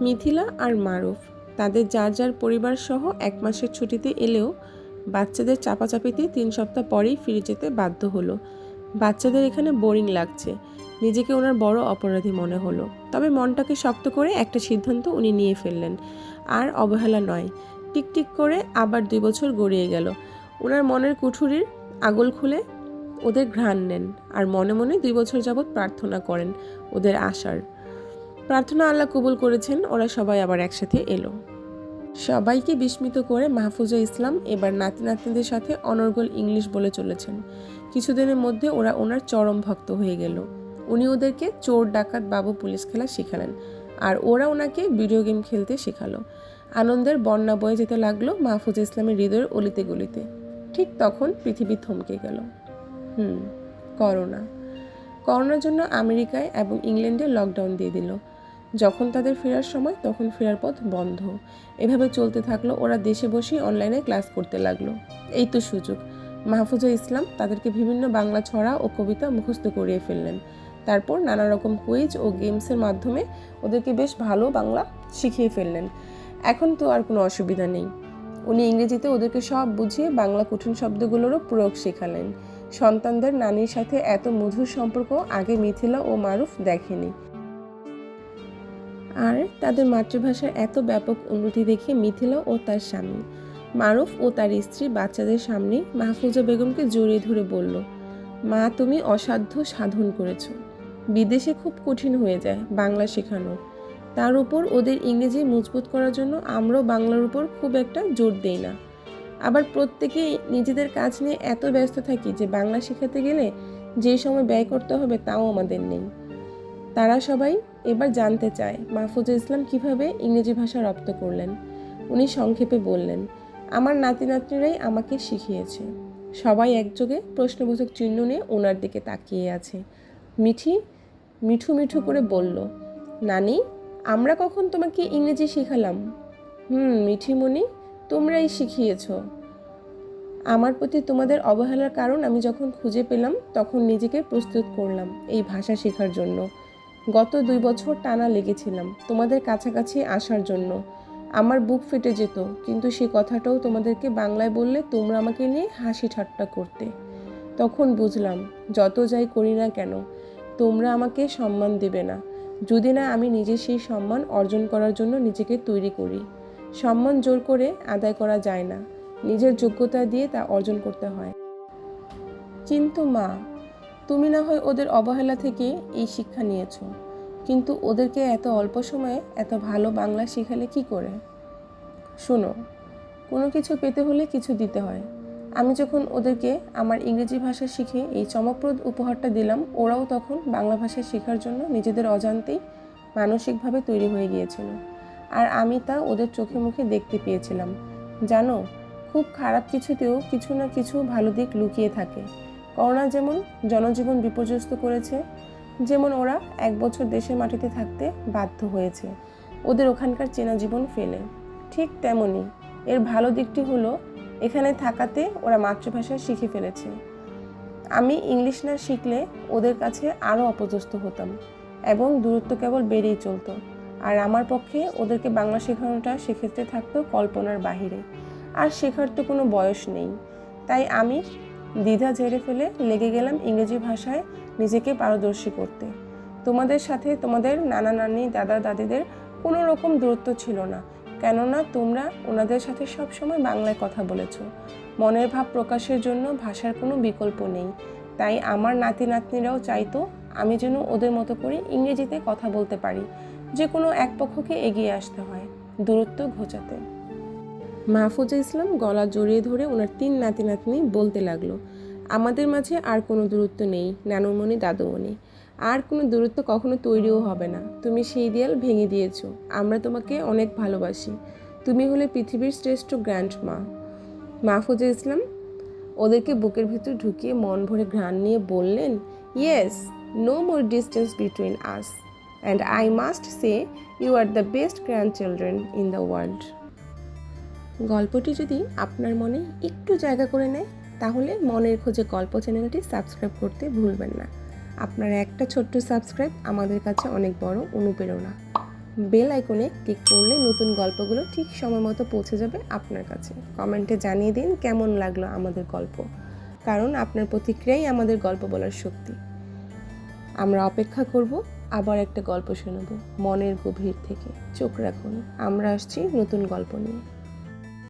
মিথিলা আর মারুফ তাদের যার যার পরিবার সহ এক মাসের ছুটিতে এলেও বাচ্চাদের চাপাচাপিতে তিন সপ্তাহ পরেই ফিরে যেতে বাধ্য হলো। বাচ্চাদের এখানে বোরিং লাগছে। নিজেকে ওনার বড় অপরাধী মনে হলো। তবে মনটাকে শক্ত করে একটা সিদ্ধান্ত উনি নিয়ে ফেললেন। আর অবহেলা নয়, টিকটিক করে আবার দুই বছর গড়িয়ে গেল। ওনার মনের কুঠুরির আগল খুলে ওদের ঘ্রাণ নেন আর মনে মনে দুই বছর যাবৎ প্রার্থনা করেন ওদের আশার। প্রার্থনা আল্লাহ কবুল করেছেন, ওরা সবাই আবার একসাথে এলো। সবাইকে বিস্মিত করে মাহফুজা ইসলাম এবার নাতি নাতনিদের সাথে অনর্গল ইংলিশ বলে চলেছেন। কিছুদিনের মধ্যে ওরা ওনার চরম ভক্ত হয়ে গেল। উনি ওদেরকে চোর ডাকাত বাবু পুলিশ খেলা শেখালেন আর ওরা ওনাকে ভিডিও গেম খেলতে শেখালো। আনন্দের বন্যা বয়ে যেতে লাগল মাহফুজা ইসলামের হৃদয়ের অলিতে গলিতে। ঠিক তখন পৃথিবী থমকে গেল। হুম, করোনা। করোনার জন্য আমেরিকায় এবং ইংল্যান্ডে লকডাউন দিয়ে দিল। যখন তাদের ফেরার সময়, তখন ফেরার পথ বন্ধ। এভাবে চলতে থাকল, ওরা দেশে বসেই অনলাইনে ক্লাস করতে লাগল। এই তো সুযোগ। মাহফুজা ইসলাম তাদেরকে বিভিন্ন বাংলা ছড়া ও কবিতা মুখস্থ করিয়ে ফেললেন। তারপর নানা রকম কুইজ ও গেমসের মাধ্যমে ওদেরকে বেশ ভালো বাংলা শিখিয়ে ফেললেন। এখন তো আর কোনো অসুবিধা নেই। উনি ইংরেজিতে ওদেরকে সব বুঝিয়ে বাংলা কঠিন শব্দগুলোরও প্রয়োগ শেখালেন। সন্তানদের নানির সাথে এত মধুর সম্পর্ক আগে মিথিলা ও মারুফ দেখেনি। আর তাদের মাতৃভাষার এত ব্যাপক উন্নতি দেখে মিথিলা ও তার স্বামী মারুফ ও তার স্ত্রী বাচ্চাদের সামনে মাহফুজা বেগমকে জড়িয়ে ধরে বলল, মা, তুমি অসাধ্য সাধন করেছ। বিদেশে খুব কঠিন হয়ে যায় বাংলা শেখানো তার উপর ওদের ইংরেজি মজবুত করার জন্য আমরাও বাংলার উপর খুব একটা জোর দেই না। আবার প্রত্যেকেই নিজেদের কাজ নিয়ে এত ব্যস্ত থাকি যে বাংলা শেখাতে গেলে যে সময় ব্যয় করতে হবে তাও আমাদের নেই। তারা সবাই এবার জানতে চায় মাহফুজা ইসলাম কীভাবে ইংরেজি ভাষা রপ্ত করলেন। উনি সংক্ষেপে বললেন, আমার নাতি নাতনিরাই আমাকে শিখিয়েছে। সবাই একযোগে প্রশ্নবোধক চিহ্ন নিয়ে ওনার দিকে তাকিয়ে আছে। মিঠি মিঠু মিঠু করে বলল, নানি, আমরা কখন তোমাকে ইংরেজি শেখালাম? হুম, মিঠিমণি, তোমরাই শিখিয়েছ। আমার প্রতি তোমাদের অবহেলার কারণ আমি যখন খুঁজে পেলাম, তখন নিজেকে প্রস্তুত করলাম এই ভাষা শেখার জন্য। গত দুই বছর টানা লেগেছিলাম তোমাদের কাছাকাছি আসার জন্য। আমার বুক ফেটে যেত, কিন্তু সে কথাটাও তোমাদেরকে বাংলায় বললে তোমরা আমাকে নিয়ে হাসি ঠাট্টা করতে। তখন বুঝলাম, যত যাই করি না কেন, তোমরা আমাকে সম্মান দেবে না। যদি না আমি নিজে সেই সম্মান অর্জন করার জন্য নিজেকে তৈরি করি। সম্মান জোর করে আদায় করা যায় না, নিজের যোগ্যতা দিয়ে তা অর্জন করতে হয়। কিন্তু মা তুমি না হয় ওদের অবহেলা থেকে এই শিক্ষা নিয়েছ। কিন্তু ওদেরকে এত অল্প সময়ে এত ভালো বাংলা শেখালে কি করে? শোনো, কোনো কিছু পেতে হলে কিছু দিতে হয়। আমি যখন ওদেরকে আমার ইংরেজি ভাষা শিখে এই চমকপ্রদ উপহারটা দিলাম, ওরাও তখন বাংলা ভাষা শেখার জন্য নিজেদের অজান্তেই মানসিকভাবে তৈরি হয়ে গিয়েছিল। আর আমি তা ওদের চোখে মুখে দেখতে পেয়েছিলাম। জানো, খুব খারাপ কিছুতেও কিছু না কিছু ভালো দিক লুকিয়ে থাকে। করোনা যেমন জনজীবন বিপর্যস্ত করেছে, যেমন ওরা এক বছর দেশের মাটিতে থাকতে বাধ্য হয়েছে। ওদের ওখানকার চেনা জীবন ফেলে। ঠিক তেমনই এর ভালো দিকটি হলো, এখানে থাকাতে ওরা মাতৃভাষা শিখে ফেলেছে। আমি ইংলিশ না শিখলে ওদের কাছে আরও অপদস্থ হতাম এবং দূরত্ব কেবল বেড়েই চলতো। আর আমার পক্ষে ওদেরকে বাংলা শেখানোটা সেক্ষেত্রে থাকতো কল্পনার বাহিরে। আর শেখার তো কোনো বয়স নেই। তাই আমি দ্বিধা ঝেড়ে ফেলে লেগে গেলাম ইংরেজি ভাষায় নিজেকে পারদর্শী করতে। তোমাদের সাথে তোমাদের নানা নানি, দাদা, দাদিদের কোনো রকম দূরত্ব ছিল না, কেননা তোমরা ওনাদের সাথে সবসময় বাংলায় কথা বলেছ। মনের ভাব প্রকাশের জন্য ভাষার কোনো বিকল্প নেই। তাই আমার নাতি নাতনিরাও চাইতো আমি যেন ওদের মতো করে ইংরেজিতে কথা বলতে পারি, যে কোনো এক পক্ষকে এগিয়ে আসতে হয়, দূরত্ব ঘোচাতে। মাহফুজা ইসলাম গলা জড়িয়ে ধরে ওনার তিন নাতি নাতনি বলতে লাগল আমাদের মাঝে আর কোনো দূরত্ব নেই, নানুমণি, দাদুমণি। আর কোনো দূরত্ব কখনো তৈরিও হবে না। তুমি সেই দেয়াল ভেঙে দিয়েছ। আমরা তোমাকে অনেক ভালোবাসি। তুমি হলে পৃথিবীর শ্রেষ্ঠ গ্র্যান্ড মা মাহফুজা ইসলাম, ওদেরকে বুকের ভিতর ঢুকিয়ে মন ভরে ঘ্রাণ নিয়ে বললেন yes no more distance between us and I must say you are the best grandchildren in the world গল্পটি যদি আপনার মনে একটু জায়গা করে নেয় তাহলে মনের খোঁজে গল্প চ্যানেলটি সাবস্ক্রাইব করতে ভুলবেন না। আপনার একটা ছোট্ট সাবস্ক্রাইব আমাদের কাছে অনেক বড় অনুপ্রেরণা। বেল আইকনে ক্লিক করলে নতুন গল্পগুলো ঠিক সময় মতো পৌঁছে যাবে আপনার কাছে। কমেন্টে জানিয়ে দিন কেমন লাগল আমাদের গল্প। কারণ আপনার প্রতিক্রিয়াই আমাদের গল্প বলার শক্তি। আমরা অপেক্ষা করব, আবার একটা গল্প শোনাবো মনের গভীর থেকে। চোখ রাখুন, আমরা আসছি নতুন গল্প নিয়ে।